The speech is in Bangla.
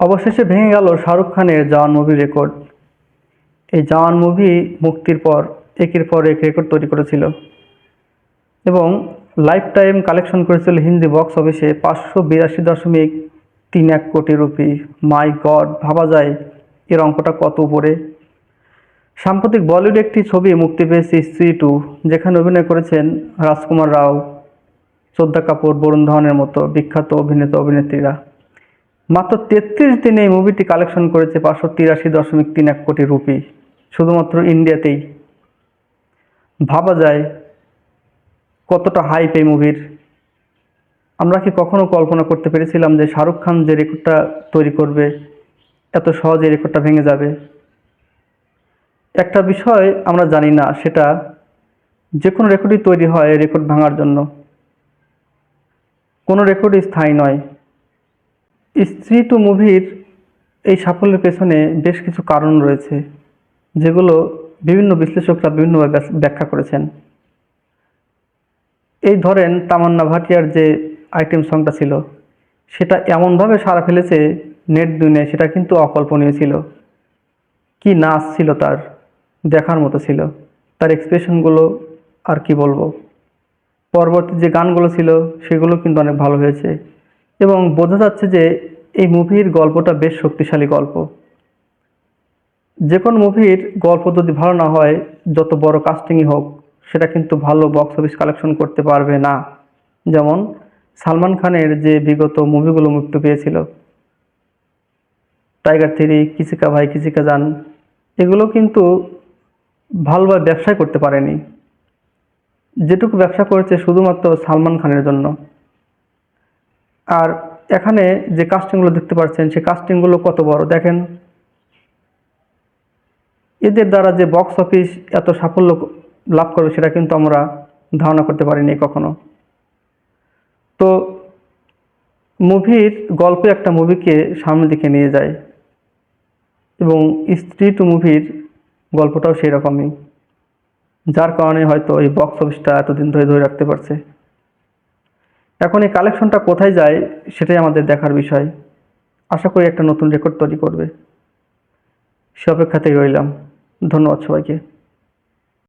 অবশেষে ভেঙে গেল শাহরুখ খানের জওয়ান মুভি রেকর্ড। এই জওয়ান মুভি মুক্তির পর, একের পর এক রেকর্ড তৈরি করেছিল এবং লাইফ টাইম কালেকশন করেছিল হিন্দি বক্স অফিসে পাঁচশো বিরাশি দশমিক তিন এক কোটি রুপি। মাই গড, ভাবা যায় এর অঙ্কটা কত উপরে? সাম্প্রতিক বলিউড একটি ছবি মুক্তি পেয়েছে স্ত্রী টু, যেখানে অভিনয় করেছেন রাজকুমার রাও, শ্রদ্ধা কাপুর, বরুণ ধওয়ানের মতো বিখ্যাত অভিনেতা অভিনেত্রীরা মাত্র তেত্রিশ দিনে এই মুভিটি কালেকশন করেছে পাঁচশো তিরাশি দশমিক তিন এক কোটি রুপি। শুধুমাত্র ইন্ডিয়াতেই ভাবা যায় কতটা হাইপ এই মুভির আমরা কি কখনো কল্পনা করতে পেরেছিলাম যে শাহরুখ খান যে রেকর্ডটা তৈরি করবে, এত সহজে রেকর্ডটা ভেঙে যাবে? একটা বিষয় আমরা জানি না, সেটা যে কোনো রেকর্ডই তৈরি হয় রেকর্ড ভাঙার জন্য। কোনো রেকর্ডই স্থায়ী নয়। স্ত্রী টু মুভির এই সাফল্যের পেছনে বেশ কিছু কারণ রয়েছে, যেগুলো বিভিন্ন বিশ্লেষকরা বিভিন্নভাবে ব্যাখ্যা করেছেন। এই ধরেন তামান্না ভাটিয়ার যে আইটেম সংটা ছিল, সেটা এমনভাবে সারা ফেলেছে নেট দুনিয়ায়, সেটা কিন্তু অকল্পনীয় ছিল। কি নাচ ছিল তার, দেখার মতো ছিল। তার এক্সপ্রেশনগুলো আর কি বলব? পরবর্তী যে গানগুলো ছিল, সেগুলো কিন্তু অনেক ভালো হয়েছে। এবং বোঝা যাচ্ছে যে এই মুভির গল্পটা বেশ শক্তিশালী গল্প। যে কোনো মুভির গল্প যদি ভালো না হয়, যত বড় কাস্টিংই হোক, সেটা কিন্তু ভালো বক্স অফিস কালেকশন করতে পারবে না। যেমন সালমান খানের যে বিগত মুভিগুলো মুক্তি পেয়েছিল, টাইগার থ্রি, কিসিকা ভাই, কিসিকা যান এগুলো কিন্তু ভালোভাবে ব্যবসায় করতে পারেনি। যেটুকু ব্যবসা করেছে শুধুমাত্র সালমান খানের জন্য। আর এখানে যে কাস্টিংগুলো দেখতে পাচ্ছেন, সেই কাস্টিংগুলো কত বড়? দেখেন। এদের দ্বারা যে বক্স অফিস এত সাফল্য লাভ করবে সেটা কিন্তু আমরা ধারণা করতে পারিনি কখনো। তো মুভির গল্প একটা মুভিকে সামনের দিকে নিয়ে যায় এবং স্ত্রী টু মুভির গল্পটাও সেই রকমই, যার কারণে হয়তো এই বক্স অফিসটা এতদিন ধরে ধরে রাখতে পারছে। এখন এই কালেকশনটা কোথায় যায় সেটাই আমাদের দেখার বিষয়। আশা করি একটা নতুন রেকর্ড তৈরি করবে। সে অপেক্ষাতেই রইলাম। ধন্যবাদ সবাইকে।